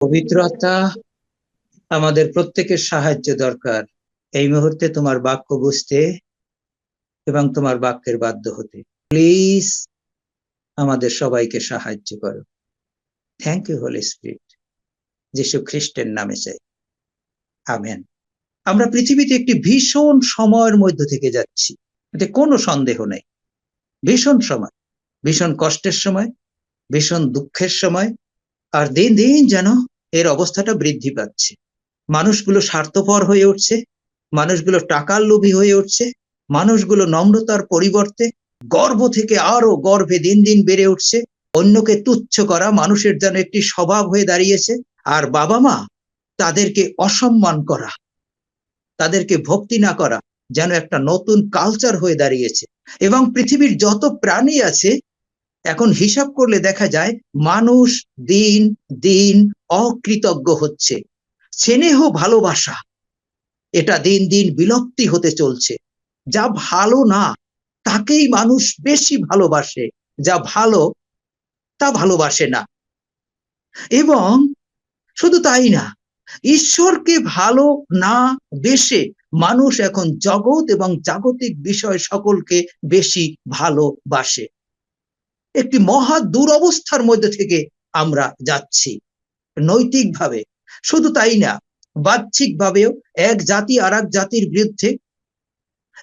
পবিত্রতা আমাদের প্রত্যেকের সাহায্য দরকার। এই মুহূর্তে তোমার বাক্য বুঝতে এবং তোমার বাক্যের বাধ্য হতে। প্লিজ আমাদের সবাইকে সাহায্য করো। থ্যাংক ইউ হোলি স্পিরিট যিশু খ্রিস্টের নামে চাই। আমেন আমরা পৃথিবীতে একটি ভীষণ সময়ের মধ্য থেকে যাচ্ছি। এতে কোনো সন্দেহ নেই। ভীষণ সময়। ভীষণ কষ্টের সময়। ভীষণ দুঃখের সময়। আর দিন দিন যেন এর অবস্থাটা বৃদ্ধি পাচ্ছে। মানুষগুলো স্বার্থপর হয়ে উঠছে, মানুষগুলো টাকার লোভী হয়ে উঠছে, মানুষগুলো নম্রতার পরিবর্তে গর্ব থেকে আরও গর্ভে দিন দিন বেড়ে উঠছে। অন্যকে তুচ্ছ করা মানুষের যেন একটি স্বভাব হয়ে দাঁড়িয়েছে, আর বাবা মা তাদেরকে অসম্মান করা, তাদেরকে ভক্তি না করা যেন একটা নতুন কালচার হয়ে দাঁড়িয়েছে। এবং পৃথিবীর যত প্রাণী আছে, এখন হিসাব করলে দেখা যায়, মানুষ দিন দিন অকৃতজ্ঞ হচ্ছে। স্নেহ, ভালোবাসা, এটা দিন দিন বিলুপ্তি হতে চলছে। যা ভালো না, তাকেই মানুষ বেশি ভালোবাসে। যা ভালো, তা ভালোবাসে না। এবং শুধু তাই না, ঈশ্বরকে ভালো না বেশে মানুষ এখন জগৎ এবং জাগতিক বিষয় সকলকে বেশি ভালোবাসে। একটি মহা দুরবস্থার মধ্যে থেকে আমরা যাচ্ছি। নৈতিকভাবে। শুধু তাই না বাহ্যিক ভাবেও এক জাতি আর জাতির বিরুদ্ধে,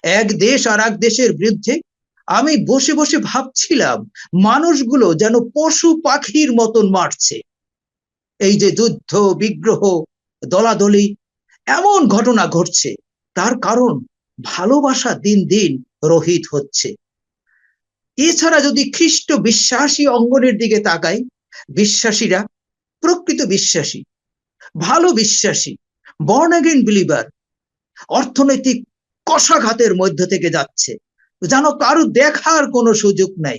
এক দেশ আর দেশের বিরুদ্ধে আমি বসে বসে ভাবছিলাম, মানুষগুলো যেন পশু পাখির মতন মারছে। এই যে যুদ্ধ, বিগ্রহ, দলাদলি, এমন ঘটনা ঘটছে, তার কারণ ভালোবাসা দিন দিন রহিত হচ্ছে। এছাড়া যদি খ্রিস্ট বিশ্বাসী অঙ্গনের দিকে তাকাই, বিশ্বাসীরা প্রকৃত বিশ্বাসী, ভালো বিশ্বাসী বর্ন অ্যাগেন বিলিভার অর্থনৈতিক কষাঘাতের মধ্য থেকে যাচ্ছে। যেন কারও দেখার কোনো সুযোগ নাই।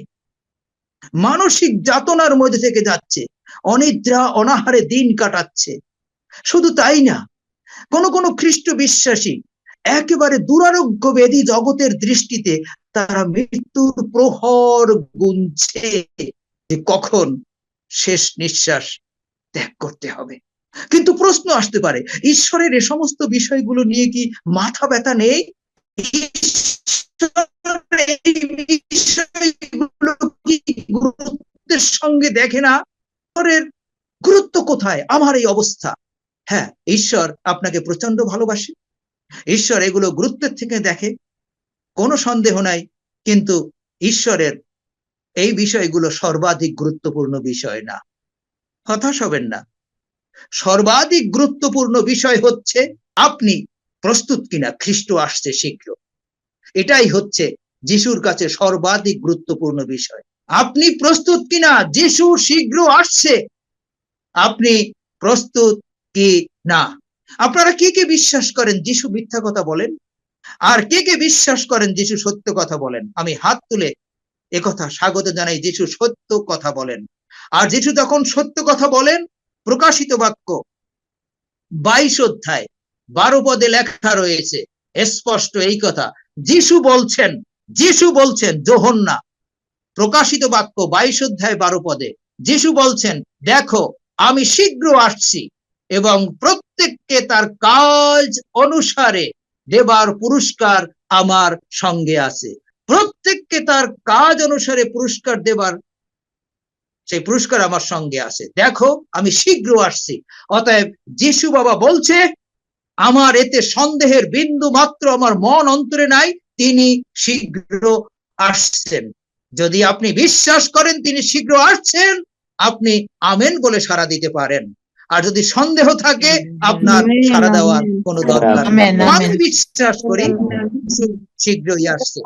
মানসিক যাতনার মধ্যে থেকে যাচ্ছে। অনিদ্রা, অনাহারে দিন কাটাচ্ছে। শুধু তাই না, কোন কোন খ্রিস্ট বিশ্বাসী একেবারে দুরারোগ্য বেদী জগতের দৃষ্টিতে তারা মৃত্যুর প্রহর গুনছে যে কখন শেষ নিঃশ্বাস ত্যাগ করতে হবে। কিন্তু প্রশ্ন আসতে পারে, ঈশ্বরের এ সমস্ত বিষয়গুলো নিয়ে কি মাথা ব্যথা নেই? গুরুত্বের সঙ্গে দেখে না? গুরুত্ব কোথায়? আমার এই অবস্থা। হ্যাঁ ঈশ্বর আপনাকে প্রচণ্ড ভালোবাসে। ঈশ্বর এগুলো গুরুত্বের থেকে দেখে। কোনো সন্দেহ নাই, কিন্তু ঈশ্বরের এই বিষয়গুলো সর্বাধিক গুরুত্বপূর্ণ বিষয় না। হতাশ হবেন না। সর্বাধিক গুরুত্বপূর্ণ বিষয় হচ্ছে, আপনি প্রস্তুত কিনা খ্রিস্ট আসছে শীঘ্র। এটাই হচ্ছে যিশুর কাছে সর্বাধিক গুরুত্বপূর্ণ বিষয়। আপনি প্রস্তুত কিনা যিশু শীঘ্র আসছে? আপনি প্রস্তুত কি না? আপনারা কে কে বিশ্বাস করেন যিশু মিথ্যা কথা বলেন? আর কে কে বিশ্বাস করেন যিশু সত্য কথা বলেন? আমি হাত তুলে একথা স্বাগত জানাই, যিশু সত্য কথা বলেন। আর যিশু তখন সত্য কথা বলেন, প্রকাশিত বাক্য বাইশ অধ্যায়, বারো পদে লেখা রয়েছে, স্পষ্ট এই কথা, যিশু বলছেন যিশু বলছেন, জোহন্না, প্রকাশিত বাক্য বাইশ অধ্যায়, বারো পদে, যিশু বলছেন, দেখো, আমি শীঘ্র আসছি এবং প্রত্যেককে তার কাজ অনুসারে দেবার পুরস্কার আমার সঙ্গে আছে। প্রত্যেককে তার কাজ অনুসারে পুরস্কার দেবার সেই পুরস্কার আমার সঙ্গে আছে। দেখো আমি শীঘ্র আসছি। অতএব যিশু বাবা বলছে আমার এতে সন্দেহের বিন্দু মাত্র আমার মন অন্তরে নাই তিনি শীঘ্র আসছেন। যদি আপনি বিশ্বাস করেন তিনি শীঘ্র আসছেন আপনি আমেন বলে সারা দিতে পারেন। আর যদি সন্দেহ থাকে আপনার সারা দেওয়ার কোনো দরকার আমেন, আমি বিশ্বাস করি শীঘ্রই আসছে।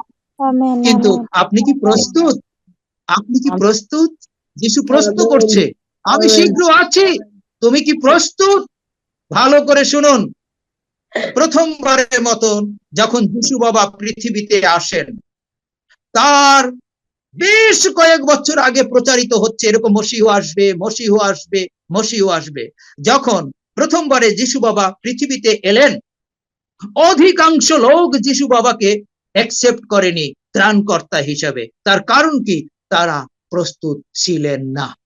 কিন্তু আপনি কি প্রস্তুত? আপনি কি প্রস্তুত? যিশু প্রশ্ন করছে আমি শীঘ্র আছি তুমি কি প্রস্তুত? ভালো করে শুনুন। প্রথমবারের মতন যখন যিশু বাবা পৃথিবীতে আসেন তার বেশ কয়েক বছর আগে প্রচারিত হচ্ছে এরকম মসিহ আসবে মসিহ আসবে মসিহ আসবে। যখন প্রথমবারে যিশু বাবা পৃথিবীতে এলেন অধিকাংশ লোক যিশু বাবাকে অ্যাকসেপ্ট করেনি ত্রাণকর্তা হিসাবে। তার কারণ কি? তারা প্রস্তুত ছিলেন না।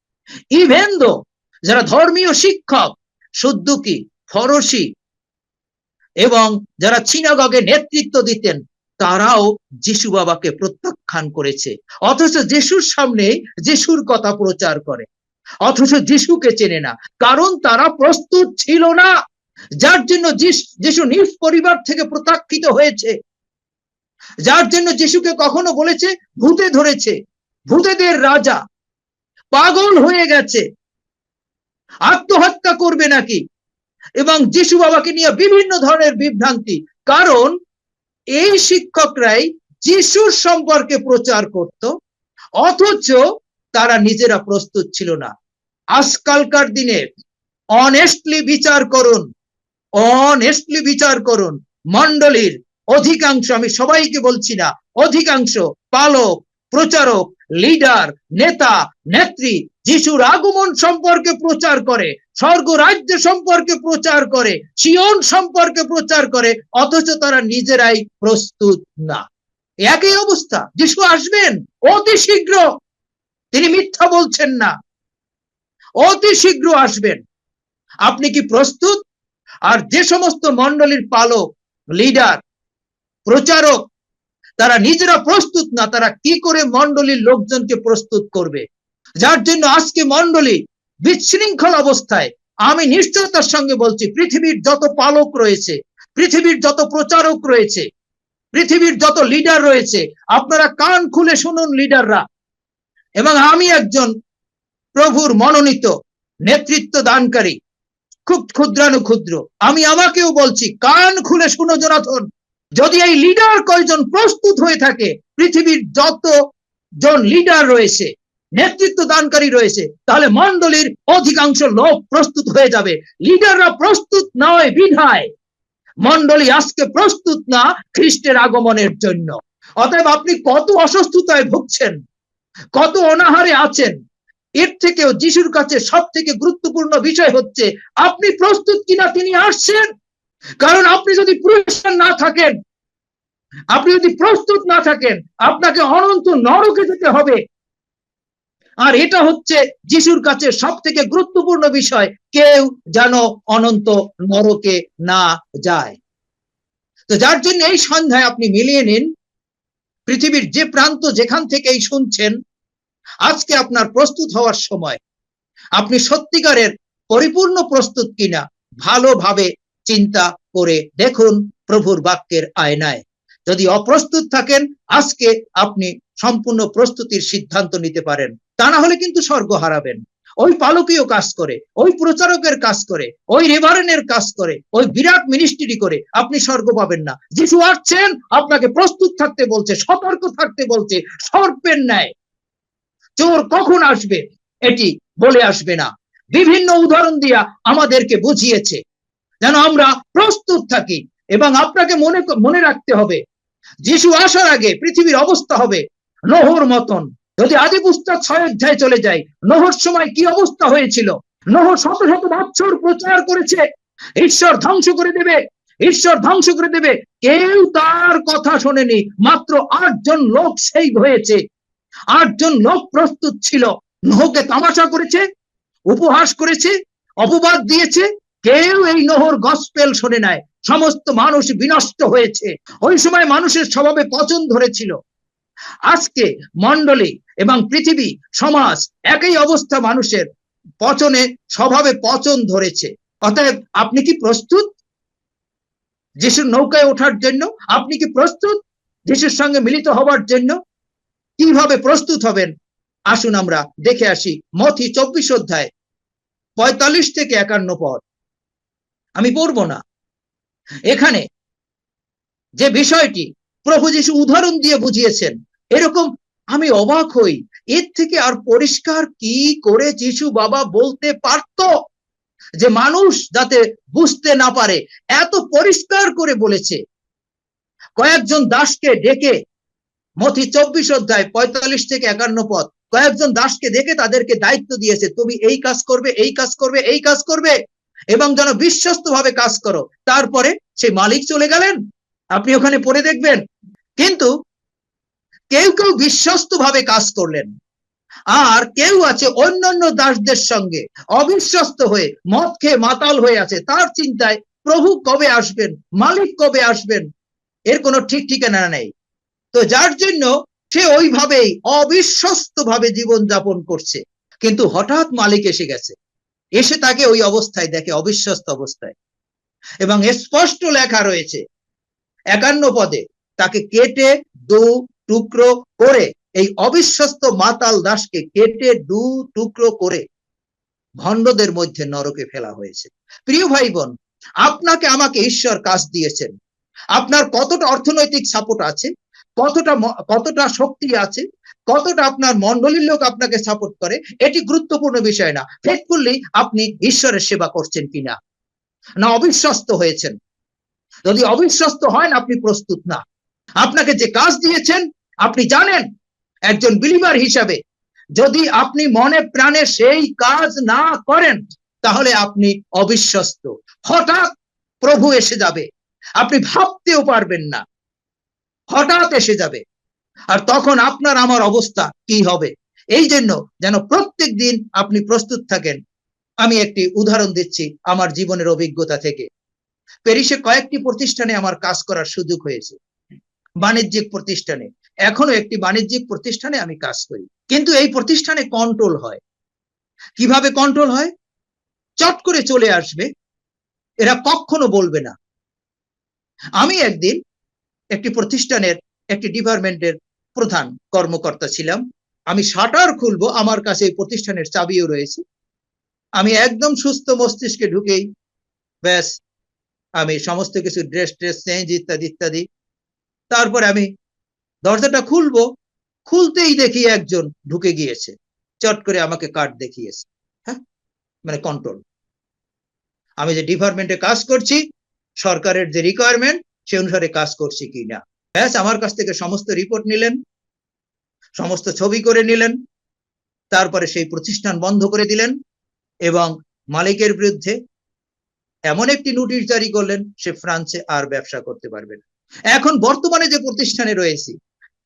ইভেন দো যারা ধর্মীয় শিক্ষক সুদ্দুকি ফরসি। এবং যারা চিনাগগে নেতৃত্ব দিতেন, তারাও যিশু বাবাকে প্রত্যাখ্যান করেছে। অথচ যিশুর সামনে যিশুর কথা প্রচার করে। অথচ যিশুকে চেনে না। কারণ তারা প্রস্তুত ছিল না। যার জন্য যিশ- নিজ পরিবার থেকে প্রত্যাখ্যিত হয়েছে। যার জন্য যিশুকে কখনো বলেছে? ভূতে ধরেছে। ভূতেদের রাজা। পাগল হয়ে গেছে। আত্মহত্যা করবে নাকি? এবং যিশু বাবাকে নিয়ে বিভিন্ন ধরনের বিভ্রান্তি। কারণ এই শিক্ষকরাই যিশুর সম্পর্কে প্রচার করত, অথচ তারা নিজেরা প্রস্তুত ছিল না। আজকালকার দিনে অনেস্টলি বিচার করুন অনেস্টলি বিচার করুন মন্ডলীর অধিকাংশ, আমি সবাইকে বলছি না, অধিকাংশ পালক, প্রচারক লিডার, নেতা, নেত্রী যিশুর আগমন সম্পর্কে প্রচার করে, স্বর্গ রাজ্য সম্পর্কে প্রচার করে সিয়ন সম্পর্কে প্রচার করে, অথচ তারা নিজেরাই প্রস্তুত না। একই অবস্থা, যিশু আসবেন অতি শীঘ্র। তিনি মিথ্যা বলছেন না। অতি শীঘ্র আসবেন। আপনি কি প্রস্তুত? আর যে সমস্ত মন্ডলীর পালক, লিডার, প্রচারক তারা নিজেরা প্রস্তুত না, তারা কি করে মন্ডলীর লোকজনকে প্রস্তুত করবে? যার জন্য আজকে মন্ডলী বিশৃঙ্খল অবস্থায়, আমি নিশ্চয়তার সঙ্গে বলছি, পৃথিবীর যত পালক রয়েছে, পৃথিবীর যত প্রচারক রয়েছে, পৃথিবীর যত লিডার রয়েছে, আপনারা কান খুলে শুনুন লিডাররা এবং আমি একজন প্রভুর মনোনীত, নেতৃত্ব দানকারী, খুব ক্ষুদ্রানু ক্ষুদ্র আমি আমাকেও বলছি, কান খুলে শুনো জনাথন। যদি এই লিডার কয়জন প্রস্তুত হয়ে থাকে, পৃথিবীর যত জন লিডার রয়েছে, নেতৃত্ব দানকারী রয়েছে, তাহলে মন্ডলীর অধিকাংশ লোক প্রস্তুত হয়ে যাবে। লিডাররা প্রস্তুত নয় বিধায়। মন্ডলী আজকে প্রস্তুত না খ্রিস্টের আগমনের জন্য। অতএব আপনি কত অসুস্থতায় ভুগছেন, কত অনাহারে আছেন, এর থেকেও যিশুর কাছে সব থেকে গুরুত্বপূর্ণ বিষয় হচ্ছে, আপনি প্রস্তুত কিনা তিনি আসছেন? কারণ আপনি যদি পুরস্কার না থাকেন, আপনি যদি প্রস্তুত না থাকেন, আপনাকে অনন্ত নরকে যেতে হবে। আর এটা হচ্ছে যিশুর কাছে সব থেকে গুরুত্বপূর্ণ বিষয়, কেউ যেন অনন্ত নরকে না যায়। তো যার জন্য এই সন্ধ্যায় আপনি মিলিয়ে নিন, পৃথিবীর যে প্রান্ত যেখান থেকেই শুনছেন, আজকে আপনার প্রস্তুত হওয়ার সময়, আপনি সত্যিকারের পরিপূর্ণ প্রস্তুত কিনা, ভালোভাবে চিন্তা করে দেখুন প্রভুর বাক্যের আয়নায়। যদি অপ্রস্তুত থাকেন, আজকে আপনি সম্পূর্ণ প্রস্তুতির সিদ্ধান্ত নিতে পারেন। তা না হলে কিন্তু স্বর্গ হারাবেন। ওই পালকীয় কাজ করে, ওই প্রচারকের কাজ করে, ওই রেভারেনের কাজ করে, ওই বিরাট মিনিস্ট্রি করে আপনি স্বর্গ পাবেন না। যিশু আসছেন, আপনাকে প্রস্তুত থাকতে বলছে, সতর্ক থাকতে বলছে, সর্পের ন্যায়। চোর কখন আসবে, এটি বলে আসবে না। বিভিন্ন উদাহরণ দিয়া আমাদেরকে বুঝিয়েছে। যেন আমরা প্রস্তুত থাকি এবং আপনাকে মনে মনে রাখতে হবে, যিশু আসার আগে পৃথিবীর অবস্থা হবে নহর মতন। যদি আদি পুস্তক ছয় অধ্যায় চলে যায়, নহর সময় কি অবস্থা হয়েছিল? নহর শত শত বছর প্রচার করেছে, ঈশ্বর ধ্বংস করে দেবে, ঈশ্বর ধ্বংস করে দেবে। কেউ তার কথা শোনেনি, মাত্র আটজন লোক সেই হয়েছে। আটজন লোক প্রস্তুত ছিল, নহকে তামাশা করেছে, উপহাস করেছে, অপবাদ দিয়েছে কেউ এই নহর গসপেল শোনে নাই। সমস্ত মানুষ বিনষ্ট হয়েছে। ওই সময় মানুষের স্বভাবে পচন ধরেছিল। আজকে মন্ডলী এবং পৃথিবী, সমাজ একই অবস্থা মানুষের পচনে, স্বভাবে পচন ধরেছে। অতএব আপনি কি প্রস্তুত? যিশুর নৌকায় ওঠার জন্য আপনি কি প্রস্তুত? যিশুর সঙ্গে মিলিত হবার জন্য কীভাবে প্রস্তুত হবেন? আসুন আমরা দেখে আসি মথি চব্বিশ অধ্যায় পঁয়তাল্লিশ থেকে একান্ন পদ। আমি পড়ব না। এখানে যে বিষয়টি প্রভু যিশু উদাহরণ দিয়ে বুঝিয়েছেন, এরকম আমি অবাক হই। এর থেকে আর পরিষ্কার কি করে যিশু বাবা বলতে পারত যে মানুষ যাতে বুঝতে না পারে? এত পরিষ্কার করে বলেছে। কয়েকজন দাসকে ডেকে, মথি চব্বিশ অধ্যায় পঁয়তাল্লিশ থেকে একান্ন পদ, কয়েকজন দাসকে দেখে তাদেরকে দায়িত্ব দিয়েছে, তুমি এই কাজ করবে, এই কাজ করবে, এই কাজ করবে। এবং যেন বিশ্বস্ত ভাবে কাজ করো। তারপরে সেই মালিক চলে গেলেন। আপনি ওখানে পড়ে দেখবেন। কিন্তু কেউ কেউ বিশ্বস্ত ভাবে কাজ করলেন। আর কেউ আছে অন্যান্য দাসদের সঙ্গে অবিশ্বস্ত হয়ে মদ খেয়ে মাতাল হয়ে আছে। তার চিন্তায় প্রভু কবে আসবেন? মালিক কবে আসবেন? এর কোনো ঠিক ঠিকানা নেই। তো যার জন্য সে ওইভাবেই অবিশ্বস্ত ভাবে জীবন যাপন করছে। কিন্তু হঠাৎ মালিক এসে গেছে। এসে তাকে ওই অবস্থায় দেখে, অবিশ্বস্ত অবস্থায়। এবং স্পষ্ট লেখা রয়েছে, একান্ন পদে তাকে কেটে দু টুকরো করে, এই অবিশ্বস্ত মাতাল দাসকে কেটে দু টুকরো করে ভণ্ডদের মধ্যে নরকে ফেলা হয়েছে। প্রিয় ভাই বোন আপনাকে আমাকে ঈশ্বর কাজ দিয়েছেন। আপনার কতটা অর্থনৈতিক সাপোর্ট আছে, কতটা কতটা শক্তি আছে কতটা আপনার মন্ডলীর লোক আপনাকে সাপোর্ট করে, এটি গুরুত্বপূর্ণ বিষয় না। ফেথফুল্লি আপনি ঈশ্বরের সেবা করছেন কিনা? না, অবিশ্বস্ত হয়েছেন। যদি অবিশ্বস্ত হয় আপনি প্রস্তুত না। আপনাকে যে কাজ দিয়েছেন, আপনি জানেন, একজন বিলিভার হিসাবে, যদি আপনি মনে প্রাণে সেই কাজ না করেন, তাহলে আপনি অবিশ্বস্ত। হঠাৎ প্রভু এসে যাবে। আপনি ভাবতেও পারবেন না। হঠাৎ এসে যাবে। আর তখন আপনার, আমার অবস্থা কি হবে? এই জন্য যেন প্রত্যেক দিন আপনি প্রস্তুত থাকেন। আমি একটি উদাহরণ দিচ্ছি আমার জীবনের অভিজ্ঞতা থেকে। প্যারিসে কয়েকটি প্রতিষ্ঠানে আমার কাজ করার সুযোগ হয়েছে। বাণিজ্যিক প্রতিষ্ঠানে। এখনও একটি বাণিজ্যিক প্রতিষ্ঠানে আমি কাজ করি। কিন্তু এই প্রতিষ্ঠানে কন্ট্রোল হয়। কীভাবে কন্ট্রোল হয়? চট করে চলে আসবে। এরা কখনো বলবে না। আমি একদিন একটি প্রতিষ্ঠানের, একটি ডিপার্টমেন্টের প্রধান কর্মকর্তা ছিলাম। আমি শাটার খুলবো, আমার কাছে এই প্রতিষ্ঠানের চাবিও রয়েছে। আমি একদম সুস্থ মস্তিষ্কে ঢুকেই, ব্যাস, আমি সমস্ত কিছু ড্রেস ট্রেস চেঞ্জ ইত্যাদি ইত্যাদি। তারপরে আমি দরজাটা খুলবো, খুলতেই দেখি একজন ঢুকে গিয়েছে। চট করে আমাকে কার্ড দেখিয়েছে হ্যাঁ? মানে কন্ট্রোল আমি যে ডিপার্টমেন্টে কাজ করছি, সরকারের যে রিকোয়ারমেন্ট সে অনুসারে কাজ করছি কি না ব্যাস আমার কাছ থেকে সমস্ত রিপোর্ট নিলেন, সমস্ত ছবি করে নিলেন, তারপরে সেই প্রতিষ্ঠান বন্ধ করে দিলেন এবং মালিকের বিরুদ্ধে এমন একটি নোটিশ জারি করলেন সে ফ্রান্সে আর ব্যবসা করতে পারবে না। এখন বর্তমানে যে প্রতিষ্ঠানে রয়েছি,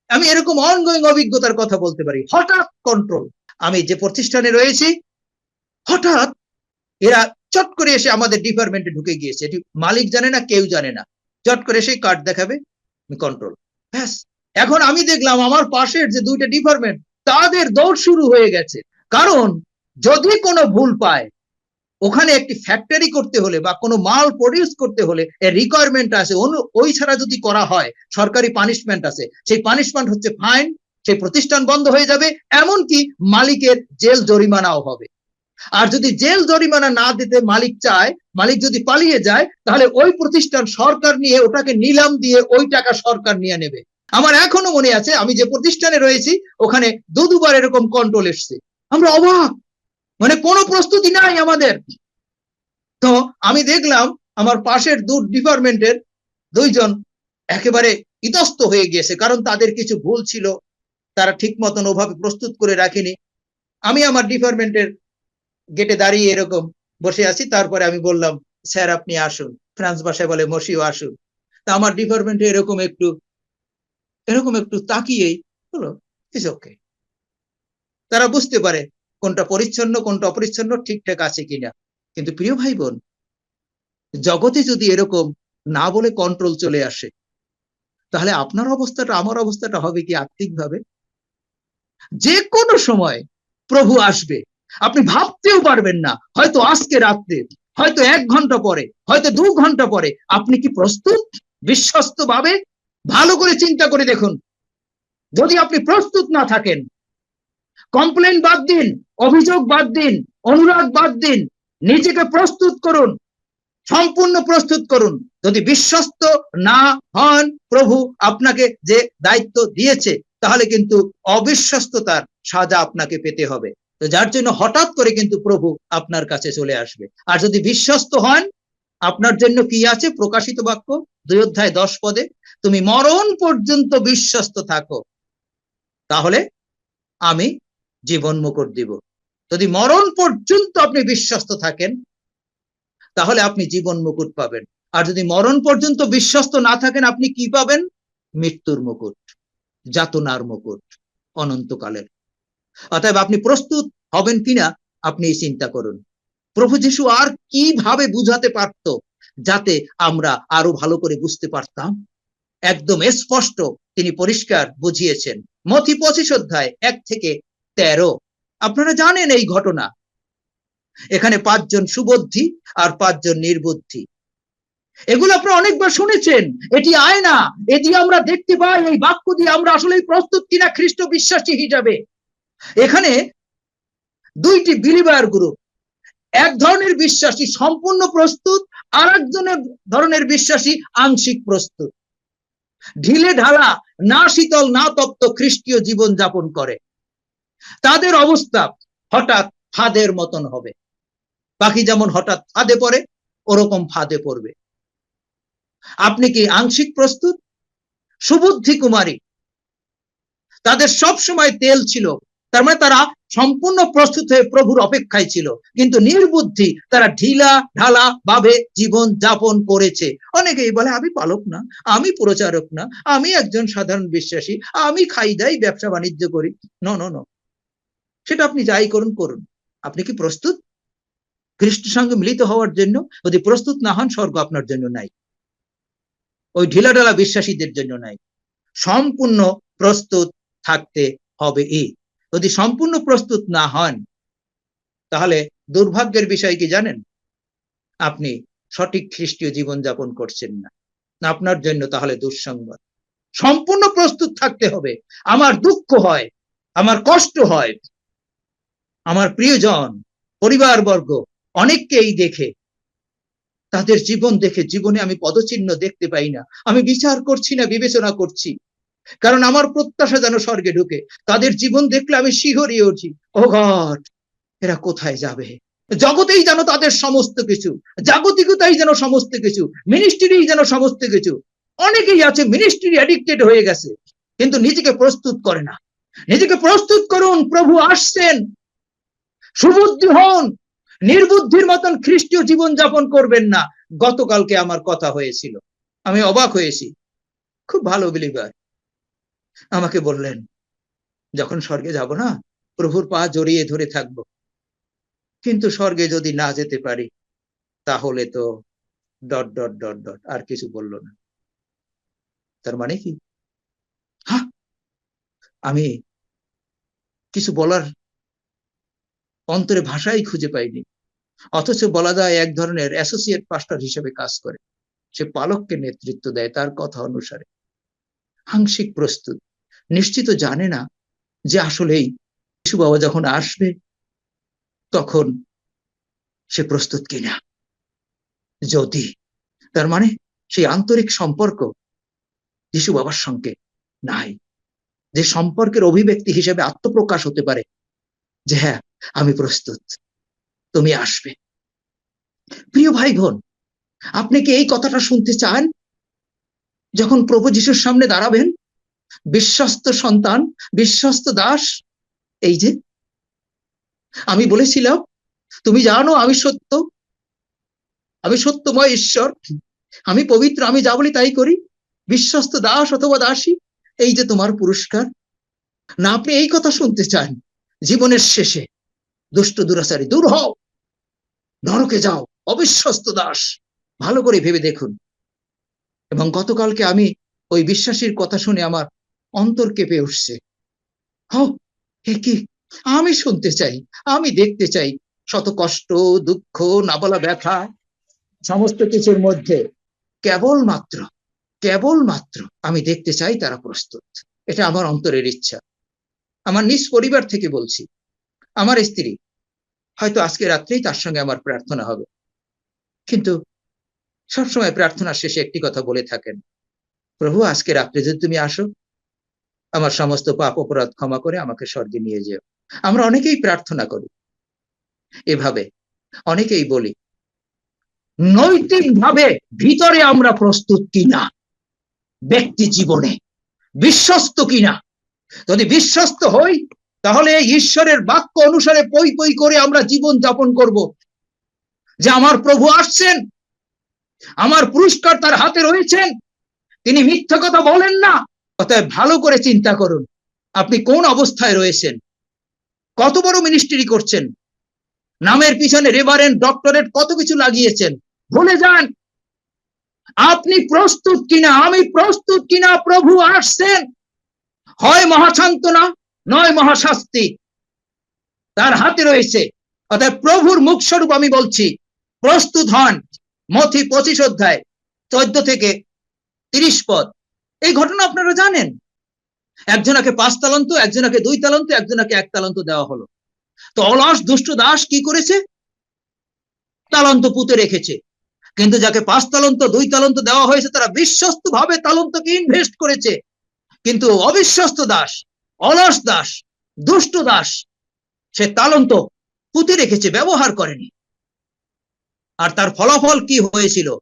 আমি এরকম অনগোয়িং অভিজ্ঞতার কথা বলতে পারি, হঠাৎ কন্ট্রোল আমি যে প্রতিষ্ঠানে রয়েছি, হঠাৎ এরা চট করে এসে আমাদের ডিপার্টমেন্টে ঢুকে গিয়েছে। এটি মালিক জানে না, কেউ জানে না। চট করে সেই কার্ড দেখাবে কন্ট্রোল ব্যাস। এখন আমি দেখলাম আমার পাশের যে দুইটা ডিপার্টমেন্ট তাদের দৌড় শুরু হয়ে গেছে। কারণ যদি কোনো ভুল পায়, ওখানে একটি ফ্যাক্টরি করতে হলে বা কোনো মাল প্রডিউস করতে হলে এর রিকোয়ারমেন্ট আছে। ওই ছাড়া যদি করা হয়, সরকারি পানিশমেন্ট আছে। সেই পানিশমেন্ট হচ্ছে ফাইন সেই প্রতিষ্ঠান বন্ধ হয়ে যাবে। এমনকি মালিকের জেল জরিমানাও হবে। আর যদি জেল জরিমানা না দিতে মালিক চায়, মালিক যদি পালিয়ে যায়, তাহলে ওই প্রতিষ্ঠান সরকার নিয়ে ওটাকে নিলাম দিয়ে ওই টাকা সরকার নিয়ে নেবে। আমার এখনও মনে আছে, আমি যে প্রতিষ্ঠানে রয়েছি, ওখানে দু দুবার এরকম কন্ট্রোল এসছে। আমরা অবাক! মানে কোনো প্রস্তুতি নাই আমাদের। তো আমি দেখলাম, আমার পাশের দু ডিপার্টমেন্টের দুইজন একেবারে ইতস্ত হয়ে গিয়েছে, কারণ তাদের কিছু ভুল ছিল। তারা ঠিক মতন ওভাবে প্রস্তুত করে রাখেনি। আমি আমার ডিপার্টমেন্টের গেটে দাঁড়িয়ে এরকম বসে আছি, তারপরে আমি বললাম, স্যার, আপনি আসুন। ফ্রান্স ভাষায় বলে মসিও আসুন। তা আমার ডিপার্টমেন্টে এরকম একটু এরকম একটু তাকিয়েই হলো ইস ওকে তারা বুঝতে পারে কোনটা পরিচ্ছন্ন, কোনটা অপরিচ্ছন্ন, ঠিকঠাক আছে কিনা। কিন্তু প্রিয় ভাই বোন জগতে যদি এরকম না বলে কন্ট্রোল চলে আসে, তাহলে আপনার অবস্থাটা, আমার অবস্থাটা হবে কি আর্থিকভাবে যে কোনো সময় প্রভু আসবে। আপনি ভাবতেও পারবেন না, হয়তো আজকে রাত্রে, হয়তো এক ঘণ্টা পরে, হয়তো দু ঘণ্টা পরে, আপনি কি প্রস্তুত? বিশ্বস্ত ভাবে ভালো করে চিন্তা করে দেখুন। যদি আপনি প্রস্তুত না থাকেন কমপ্লেন বাদ দিন, অভিযোগ বাদ দিন, অনুরাগ বাদ দিন, নিজেকে প্রস্তুত করুন, সম্পূর্ণ প্রস্তুত করুন। যদি বিশ্বস্ত না হন প্রভু আপনাকে যে দায়িত্ব দিয়েছে, তাহলে কিন্তু অবিশ্বস্ততার সাজা আপনাকে পেতে হবে। তো যার জন্য হঠাৎ করে কিন্তু প্রভু আপনার কাছে চলে আসবে। আর যদি বিশ্বস্ত হন, আপনার জন্য কি আছে? প্রকাশিত বাক্য, দুই অধ্যায় দশ পদে, তুমি মরণ পর্যন্ত বিশ্বস্ত থাকো, তাহলে আমি জীবন মুকুট দিব। যদি মরণ পর্যন্ত আপনি বিশ্বস্ত থাকেন, তাহলে আপনি জীবন মুকুট পাবেন। আর যদি মরণ পর্যন্ত বিশ্বস্ত না থাকেন, আপনি কি পাবেন? মৃত্যুর মুকুট, যাতনার মুকুট, অনন্তকালের। অতএব আপনি প্রস্তুত হবেন কিনা, আপনি চিন্তা করুন। প্রভু যিশু আর কীভাবে বুঝাতে পারত যাতে আমরা আরও ভালো করে বুঝতে পারতাম? একদম স্পষ্ট তিনি পরিষ্কার বুঝিয়েছেন। মথি পঁচিশ অধ্যায় এক থেকে তেরো। আপনারা জানেন এই ঘটনা। এখানে পাঁচজন সুবুদ্ধি আর পাঁচজন নির্বুদ্ধি। এগুলো আপনারা অনেকবার শুনেছেন। এটি আয়না, এটি আমরা দেখতে পাই, এই বাক্য দিয়ে আমরা আসলে প্রস্তুত কিনা খ্রিস্ট বিশ্বাসী হিসাবে। এখানে দুইটি বিলিভার গ্রুপ এক ধরনের বিশ্বাসী সম্পূর্ণ প্রস্তুত আর একজনের ধরনের বিশ্বাসী আংশিক প্রস্তুত। ঢিলে ঢালা, না শীতল, না তপ্ত খ্রিস্টীয় জীবন যাপন করে। তাদের অবস্থা হঠাৎ ফাঁদের মতন হবে। পাখি যেমন হঠাৎ ফাঁদে পড়ে, ওরকম ফাঁদে পড়বে। আপনি কি আংশিক প্রস্তুত? সুবুদ্ধি কুমারী, তাদের সব সময় তেল ছিল তার মানে তারা সম্পূর্ণ প্রস্তুত হয়ে প্রভুর অপেক্ষায় ছিল। কিন্তু নির্বুদ্ধি তারা ঢিলা ঢালা ভাবে জীবন যাপন করেছে। অনেকেই বলে, আমি পালক না, আমি প্রচারক না, আমি একজন সাধারণ বিশ্বাসী, আমি খাই দাই ব্যবসা বাণিজ্য করি। ন ন ন সেটা আপনি যাই করুন করুন। আপনি কি প্রস্তুত? খ্রিস্টের সঙ্গে মিলিত হওয়ার জন্য? যদি প্রস্তুত না হন, স্বর্গ আপনার জন্য নাই। ওই ঢিলা ঢালা বিশ্বাসীদের জন্য নাই। সম্পূর্ণ প্রস্তুত থাকতে হবে এই যদি সম্পূর্ণ প্রস্তুত না হন, তাহলে দুর্ভাগ্যের বিষয় কি জানেন? আপনি সঠিক খ্রিস্টীয় জীবন যাপন করছেন না। আপনার জন্য তাহলে দুঃসংবাদ। সম্পূর্ণ প্রস্তুত থাকতে হবে। আমার দুঃখ হয়, আমার কষ্ট হয়, আমার প্রিয়জন, পরিবারবর্গ অনেককেই দেখে, তাদের জীবন দেখে, জীবনে আমি পদচিহ্ন দেখতে পাই না। আমি বিচার করছি না, বিবেচনা করছি। কারণ আমার প্রত্যাশা যেন স্বর্গে ঢুকে। তাদের জীবন দেখলে আমি শিহরিয়ে উঠি ও গড, এরা কোথায় যাবে? জগতেই যেন তাদের সমস্ত কিছু, জাগতিকতাই যেন সমস্ত কিছু মিনিস্ট্রি যেন সমস্ত কিছু। অনেকেই আছে মিনিস্ট্রি অ্যাডিক্টেড হয়ে গেছে, কিন্তু নিজেকে প্রস্তুত করে না। নিজেকে প্রস্তুত করুন, প্রভু আসছেন। সুবুদ্ধি হন। নির্বুদ্ধির মতন খ্রিস্টীয় জীবন যাপন করবেন না। গতকালকে আমার কথা হয়েছিল। আমি অবাক হয়েছি। খুব ভালো বিলিভার আমাকে বললেন, যখন স্বর্গে যাব না, প্রভুর পা জড়িয়ে ধরে থাকব। কিন্তু স্বর্গে যদি না যেতে পারি, তাহলে তো ডট ডট ডট ডট, আর কিছু বলল না। তার মানে কি? আমি কিছু বলার অন্তরে ভাষাই খুঁজে পাইনি। অথচ বলা যায় এক ধরনের অ্যাসোসিয়েট পাস্টার হিসেবে কাজ করে। সে পালককে নেতৃত্ব দেয় তার কথা অনুসারে। আংশিক প্রস্তুত। নিশ্চিত জানে না যে আসলেই শিশু বাবা যখন আসবে, তখন সে প্রস্তুত কিনা? যদি, তার মানে সেই আন্তরিক সম্পর্ক যিশু বাবার সঙ্গে নাই। যে সম্পর্কের অভিব্যক্তি হিসেবে আত্মপ্রকাশ হতে পারে যে হ্যাঁ আমি প্রস্তুত, তুমি আসবে। প্রিয় ভাই বোন আপনি কি এই কথাটা শুনতে চান? যখন প্রভু যিশুর সামনে দাঁড়াবেন বিশ্বস্ত সন্তান, বিশ্বস্ত দাস। এই যে, আমি বলেছিলাম, তুমি জানো আমি সত্য। আমি সত্যময় ঈশ্বর। আমি পবিত্র, আমি যা বলি তাই করি। বিশ্বস্ত দাস অথবা দাসী, এই যে তোমার পুরস্কার। না, আপনি এই কথা শুনতে চান। জীবনের শেষে, দুষ্ট দুরাচারী, দূর হও। নরকে যাও, অবিশ্বস্ত দাস। ভালো করে ভেবে দেখুন। এবং গতকালকে আমি ওই বিশ্বাসীর কথা শুনে আমার অন্তর কেঁপে উঠছে। কি? আমি শুনতে চাই, আমি দেখতে চাই। শত কষ্ট, দুঃখ না বলা ব্যথা, সমস্ত কিছুর মধ্যে কেবল মাত্র কেবল মাত্র আমি দেখতে চাই তারা প্রস্তুত। এটা আমার অন্তরের ইচ্ছা। আমার নিজ পরিবার থেকে বলছি, আমার স্ত্রী, হয়তো আজকে রাত্রেই তার সঙ্গে আমার প্রার্থনা হবে। কিন্তু সবসময় প্রার্থনার শেষে একটি কথা বলে থাকেন, প্রভু, আজকে রাত্রে যদি তুমি আসো আমার সমস্ত পাপ অপরাধ ক্ষমা করে আমাকে স্বর্গে নিয়ে যেও। আমরা অনেকেই প্রার্থনা করি। এভাবে অনেকেই বলি, নৈতিকভাবে ভিতরে আমরা প্রস্তুত কিনা? ব্যক্তি জীবনে বিশ্বস্ত কিনা? যদি বিশ্বস্ত হই, তাহলে ঈশ্বরের বাক্য অনুসারে পই পই করে আমরা জীবন যাপন করব। যে আমার প্রভু আসছেন, আমার পুরস্কার তার হাতে রয়েছেন, তিনি মিথ্যা কথা বলেন না অতএব ভালো করে চিন্তা করুন, আপনি কোন অবস্থায় রয়েছেন? কত বড় মিনিস্ট্রি করছেন? নামের পিছনে রেভারেন্ট ডক্টরেট কত কিছু লাগিয়েছেন? ভুলে যান। আপনি প্রস্তুত কিনা? আমি প্রস্তুত কিনা? প্রভু আসছেন। হয় মহাশান্তনা নয় মহাশাস্তি। তার হাতে রয়েছে। অর্থাৎ প্রভুর মুখ স্বরূপ আমি বলছি, প্রস্তুত হন। মথি পঁচিশ অধ্যায়, চোদ্দ থেকে তিরিশ পদ। এই ঘটনা আপনারা জানেন। একজনাকে পাঁচ তালন্ত, একজনাকে দুই তালন্ত, একজনাকে এক তালন্ত দেওয়া হলো। তো অলস দুষ্ট দাস কি করেছে? তালন্ত পুঁতে রেখেছে। কিন্তু যাকে পাঁচ তালন্ত, দুই তালন্ত দেওয়া হয়েছে, তারা বিশ্বস্ত ভাবে তালন্তকে ইনভেস্ট করেছে। কিন্তু অবিশ্বস্ত দাস, অলস দাস, দুষ্ট দাস, সে তালন্ত পুঁতে রেখেছে, ব্যবহার করেনি। আর তার ফলাফল কি হয়েছিল?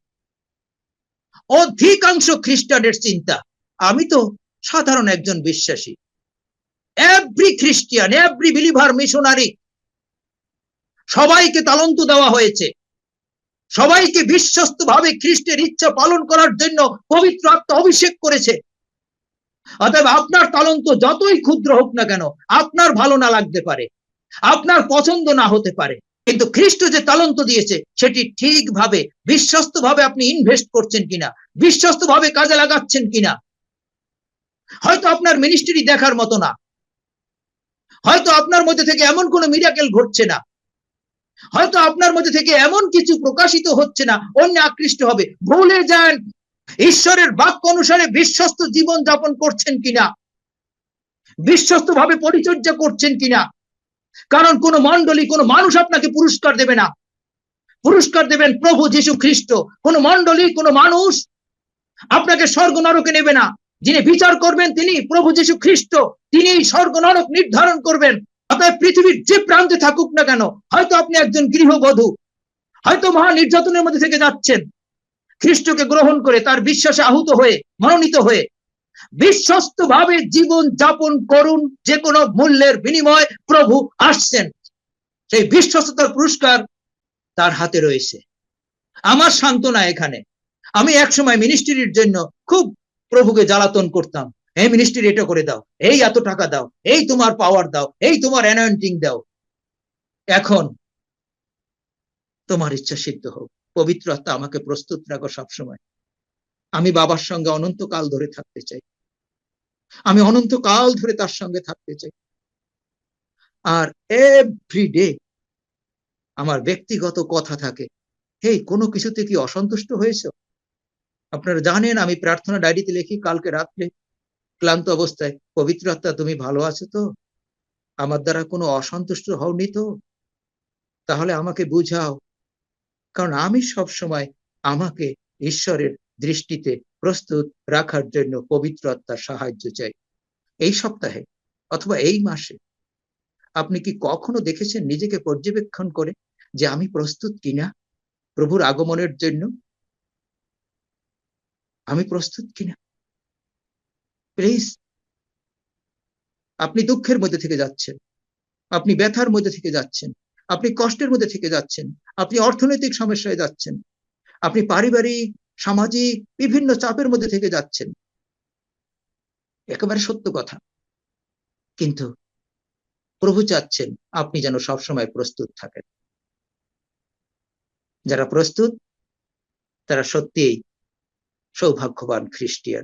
অধিকাংশ খ্রিস্টানের চিন্তা। আমি তো সাধারণ একজন বিশ্বাসী। Every Christian every believer missionary সবাইকে তালন্ত দেওয়া হয়েছে। সবাইকে বিশ্বস্ত ভাবে খ্রিস্টের ইচ্ছা পালন করার জন্য পবিত্র আত্মা অভিষেক করেছে। অতএব আপনার তালন্ত যতই ক্ষুদ্র হোক না কেন, আপনার ভালো না লাগতে পারে, আপনার পছন্দ না হতে পারে। কিন্তু খ্রিস্ট যে তালন্ত দিয়েছে, সেটি ঠিকভাবে বিশ্বস্ত ভাবে আপনি ইনভেস্ট করছেন কিনা বিশ্বস্ত ভাবে কাজে লাগাচ্ছেন কিনা হয়তো আপনার মিনিস্ট্রি দেখার মতো না। হয়তো আপনার মধ্যে থেকে এমন কোনো মিরাকেল ঘটছে না। হয়তো আপনার মধ্যে থেকে এমন কিছু প্রকাশিত হচ্ছে না, অন্য আকৃষ্ট হবে। ভুলে যান, ঈশ্বরের বাক্য অনুসারে বিশ্বস্ত জীবন যাপন করছেন কিনা? বিশ্বস্ত ভাবে পরিচর্যা করছেন কিনা? কারণ কোন মন্ডলী কোন মানুষ আপনাকে পুরস্কার দেবে না। পুরস্কার দেবেন প্রভু যীশু খ্রিস্ট। কোন মন্ডলী কোন মানুষ আপনাকে স্বর্গ নরকে নেবে না। যিনি বিচার করবেন তিনি প্রভু যীশু খ্রিস্ট, তিনি স্বর্গ নরক নির্ধারণ করবেন। অতএব পৃথিবীর যে প্রান্তে থাকুক না কেন, হয়তো আপনি একজন গৃহবধূ, হয়তো মহা নির্যাতনের মধ্যে থেকে যাচ্ছেন। খ্রিস্টকে গ্রহণ করে তার বিশ্বাসে আহত হয়ে, মনোনীত হয়ে বিশ্বস্ত ভাবে জীবন যাপন করুন, যে কোনো মূল্যের বিনিময় প্রভু আসছেন। সেই বিশ্বস্ততার পুরস্কার তার হাতে রয়েছে। আমার সান্ত্বনা এখানে। আমি একসময় মিনিস্ট্রির জন্য খুব প্রভুকে জ্বালাতন করতাম। এই মিনিস্ট্রি এটা করে দাও। এই এত টাকা দাও। এই তোমার পাওয়ার দাও। এই তোমার অ্যানয়েন্টিং দাও। এখন তোমার ইচ্ছা সিদ্ধ হোক। পবিত্র আত্মা আমাকে প্রস্তুত রাখো সবসময়। আমি বাবার সঙ্গে অনন্তকাল ধরে থাকতে চাই। আমি অনন্তকাল ধরে তার সঙ্গে থাকতে চাই। আর এভরি ডে আমার ব্যক্তিগত কথা থাকে। এই কোনো কিছুতে কি অসন্তুষ্ট হয়েছ? আপনারা জানেন, আমি প্রার্থনা ডায়েরিতে লিখি, কালকে রাত্রে ক্লান্ত অবস্থায়, পবিত্র আত্মা, তুমি ভালো আছো তো? আমার দ্বারা কোনো অসন্তুষ্ট হওনি তো? তাহলে আমাকে বুঝাও। কারণ আমি সব সময় আমাকে ঈশ্বরের দৃষ্টিতে প্রস্তুত রাখার জন্য পবিত্র আত্মার সাহায্য চাই। এই সপ্তাহে অথবা এই মাসে আপনি কি কখনো দেখেছেন নিজেকে পর্যবেক্ষণ করে যে আমি প্রস্তুত কিনা? প্রভুর আগমনের জন্য আমি প্রস্তুত কিনা? প্লিজ আপনি দুঃখের মধ্যে থেকে যাচ্ছেন। আপনি ব্যথার মধ্যে থেকে যাচ্ছেন। আপনি কষ্টের মধ্যে থেকে যাচ্ছেন। আপনি অর্থনৈতিক সমস্যায় যাচ্ছেন। আপনি পারিবারিক, সামাজিক, বিভিন্ন চাপের মধ্যে থেকে যাচ্ছেন। একেবারে সত্য কথা। কিন্তু প্রভু চাচ্ছেন আপনি যেন সবসময় প্রস্তুত থাকেন। যারা প্রস্তুত, তারা সত্যিই সৌভাগ্যবান খ্রিস্টিয়ান।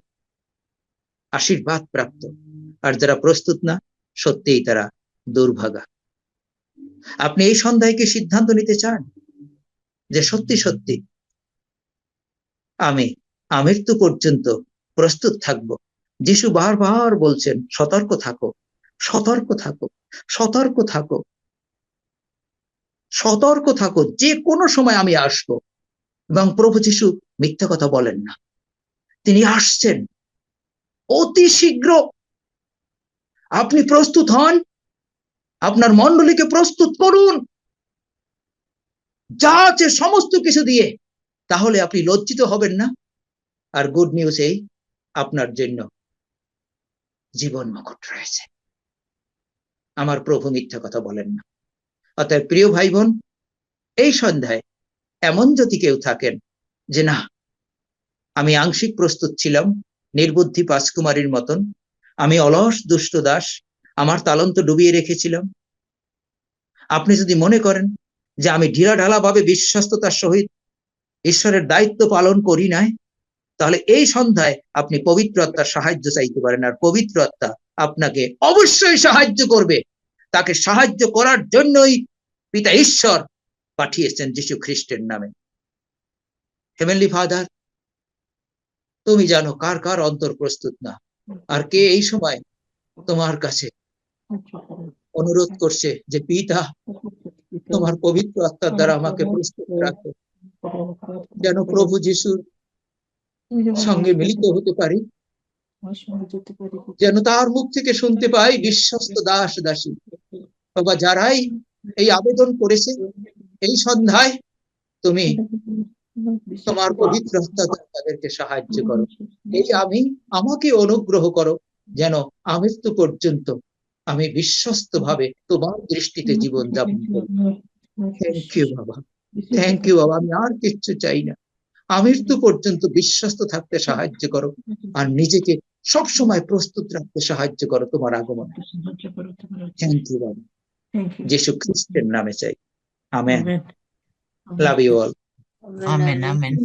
আশীর্বাদ প্রাপ্ত। আর যারা প্রস্তুত না, সত্যিই তারা দুর্ভাগা। আপনি এই সন্ধ্যায় কি সিদ্ধান্ত নিতে চান? যে সত্যি সত্যি আমি আমৃত্যু পর্যন্ত প্রস্তুত থাকব। যিশু বারবার বলছেন, সতর্ক থাকো সতর্ক থাকো সতর্ক থাকো। সতর্ক থাকো, যে কোনো সময় আমি আসব। এবং প্রভু যিশু মিথ্যা কথা বলেন না। তিনি আসছেন। অতি শীঘ্র। আপনি প্রস্তুত হন। আপনার মন্ডলীকে প্রস্তুত করুন। যা আছে সমস্ত কিছু দিয়ে। তাহলে আপনি লজ্জিত হবেন না। আর গুড নিউজ এই, আপনার জন্য জীবন মকট রয়েছে। আমার প্রভু মিথ্যা কথা বলেন না। অতএব প্রিয় ভাই বোন, এই সন্ধ্যায় এমন যদি কেউ থাকেন যে না আমি আংশিক প্রস্তুত ছিলাম, নির্বুদ্ধি পাঁচকুমারীর মতন। আমি অলস, দুষ্ট দাস, আমার তালন্ত ডুবিয়ে রেখেছিলাম। আপনি যদি মনে করেন যে আমি ঢিলাঢালা ভাবে বিশ্বস্ততার সহিত ঈশ্বরের দায়িত্ব পালন করি নাই, তাহলে এই সন্ধ্যায় আপনি পবিত্র আত্মার সাহায্য চাইতে পারেন, আর পবিত্র আত্মা আপনাকে অবশ্যই সাহায্য করবে। তাকে সাহায্য করার জন্যই পিতা ঈশ্বর পাঠিয়েছেন যীশু খ্রিস্টের নামে। হেমেনলি ফাদার তুমি জানো কার কার অন্তর প্রস্তুত না। আর কে এই সময় তোমার কাছে অনুরোধ করছে যে পিতা তোমার পবিত্র আত্মার দ্বারা আমাকে প্রস্তুত রাখো। যেন প্রভু যিশুর সঙ্গে মিলিত হতে পারি। যেন তার মুখ থেকে শুনতে পাই বিশ্বস্ত দাস দাসী। বাবা যারাই এই আবেদন করেছে এই সন্ধ্যায় তুমি তোমার পবিত্র তাদেরকে সাহায্য করো। এই আমি আমাকে অনুগ্রহ করো যেন আমৃত্যু পর্যন্ত আমি বিশ্বস্ত ভাবে তোমার দৃষ্টিতে জীবন যাপন থ্যাংক ইউ বাবা। থ্যাংক ইউ বাবা। আমি আর কিচ্ছু চাই না। আমৃত্যু পর্যন্ত বিশ্বস্ত থাকতে সাহায্য করো আর নিজেকে সব সময় প্রস্তুত রাখতে সাহায্য করো তোমার আগমন। থ্যাংক ইউ বাবা। যীশু খ্রিস্টের নামে চাই। Amen love you all Amen. Amen.